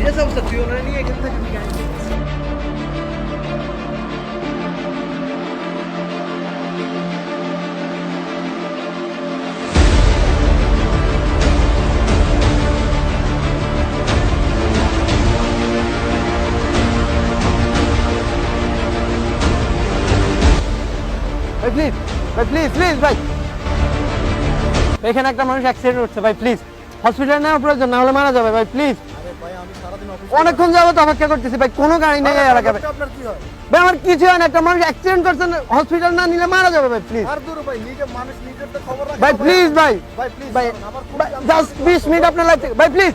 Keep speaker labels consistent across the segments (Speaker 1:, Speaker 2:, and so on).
Speaker 1: Serious অবস্থা তুই ওনারা নিয়ে এখান থেকে আমি গাড়ি নিয়ে যাচ্ছি।
Speaker 2: ভাই প্লিজ ভাই প্লিজ প্লিজ ভাই এখানে একটা মানুষ অ্যাক্সিডেন্ট হচ্ছে, ভাই প্লিজ হসপিটালে নেওয়ার প্রয়োজন, না হলে মারা যাবে, ভাই প্লিজ অনেকক্ষণ যাব যাবত অপেক্ষা করতেছি ভাই কোনো গাড়ি নেই এই এলাকায়। ভাই। ভাই আমার কিছু হয় না একটা মানুষ অ্যাক্সিডেন্ট করছে হসপিটাল না নিলে মারা যাবে ভাই প্লিজ
Speaker 3: ভাই তো
Speaker 2: প্লিজ ভাই
Speaker 3: ভাই। প্লিজ
Speaker 2: ভাই জাস্ট বিশ মিনিট আপনার লাগছে ভাই প্লিজ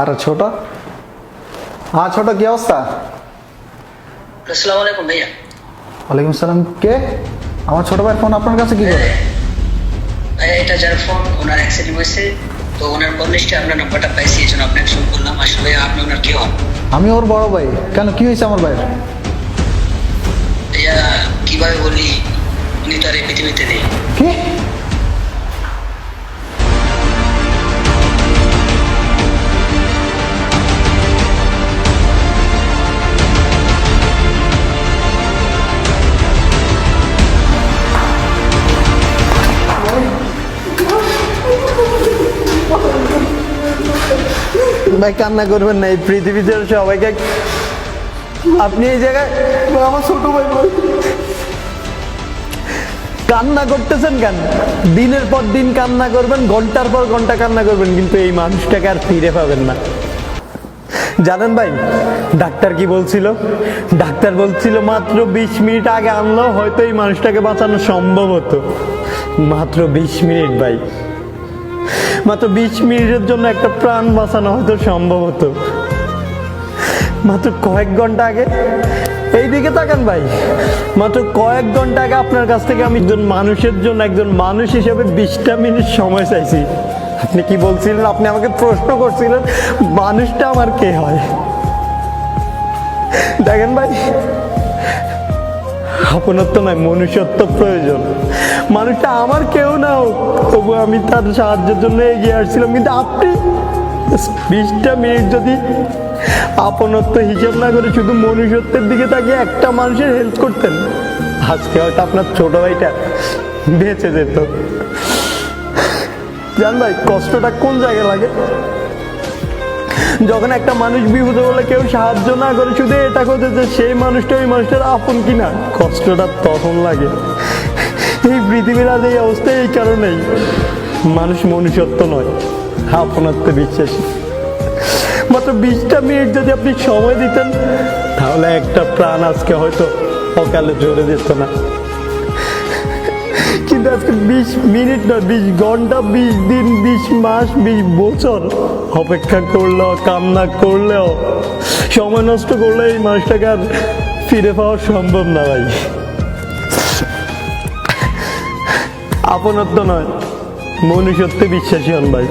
Speaker 3: আর ছোট? হ্যাঁ ছোট কি অবস্থা?
Speaker 4: আসসালামু আলাইকুম ভাইয়া।
Speaker 3: ওয়ালাইকুম সালাম। কে? আমার ছোট ভাইয়ের ফোন আপনার কাছে কি করে?
Speaker 4: এটা যার ফোন ওনার অ্যাক্সিডেন্ট হয়েছে। তো ওনার কল লিস্টে আপনার নাম্বারটা পাইছি এই জন্য আপনাকে ফোন করলাম। আসলে আপনি ওনার কি হন?
Speaker 3: আমি ওর বড় ভাই। কেন কি হয়েছে আমার ভাইয়ের?
Speaker 4: ভাইয়া কীভাবে বলি উনি তো আর এই পৃথিবীতে নেই।
Speaker 3: কি?
Speaker 2: ভাই, কান্না করবেন না, এই পৃথিবীতে সবাইকে আপনি এই জায়গায় আমার ছোট ভাই। কান্না করতেছেন কেন? দিনের পর দিন কান্না করবেন, ঘণ্টার পর ঘণ্টা কান্না করবেন, কিন্তু এই মানুষটাকে আর ফিরে পাবেন না। জানেন ভাই, ডাক্তার কি বলছিল? ডাক্তার বলছিল, মাত্র বিশ মিনিট আগে আনলো হয়তো এই মানুষটাকে বাঁচানো সম্ভব হতো। মাত্র বিশ মিনিট ভাই। মাত্র বিশ মিনিটের জন্য একটা প্রাণ বাঁচানো হয়তো সম্ভব হতো। মাত্র কয়েক ঘণ্টা আগে। এই দিকে তাকান ভাই। মাত্র কয়েক ঘণ্টা আগে আপনার কাছ থেকে আমি একজন মানুষের জন্য একজন মানুষ হিসেবে বিশটা মিনিট সময় চাইছি। আপনি কি বলছিলেন? আপনি আমাকে প্রশ্ন করছিলেন, মানুষটা আমার কে হয়? দেখেন ভাই। আপনত্ব নয় মনুষ্যত্ব প্রয়োজন। মানুষটা আমার কেউ না হোক, তবু আমি তার সাহায্যের জন্য এগিয়ে আসছিলাম। কিন্তু আপনি বিশটা মিনিট যদি আপনত্ব হিসেব না করে শুধু মনুষ্যত্বের দিকে তাকে একটা মানুষের হেল্প করতেন, আজকে হয়তো আপনার ছোট ভাইটা বেঁচে যেত। জান ভাই, কষ্টটা কোন জায়গায় লাগে? যখন একটা মানুষ বিপদে বলে কেউ সাহায্য না করে, শুধু এটা করছে যে সেই মানুষটা ওই মানুষটার আপন কিনা? কষ্টটা তখন লাগে। এই পৃথিবীর আজ এই অবস্থা এই কারণেই। মানুষ মনুষ্যত্ব নয়, আপনত্বে বিশ্বাসী। মাত্র বিশটা মিনিট যদি আপনি সময় দিতেন, তাহলে একটা প্রাণ আজকে হয়তো অকালে জ্বলে যেত না। কিন্তু আজকে বিশ মিনিট না বিশ ঘণ্টা, বিশ দিন, বিশ মাস, বিশ বছর অপেক্ষা করলেও, কামনা করলেও, সময় নষ্ট করলে এই মাসটাকে আর ফিরে পাওয়া সম্ভব না ভাই। আপনত্ব নয়, মনুষ্যত্বে বিশ্বাসী হন ভাই।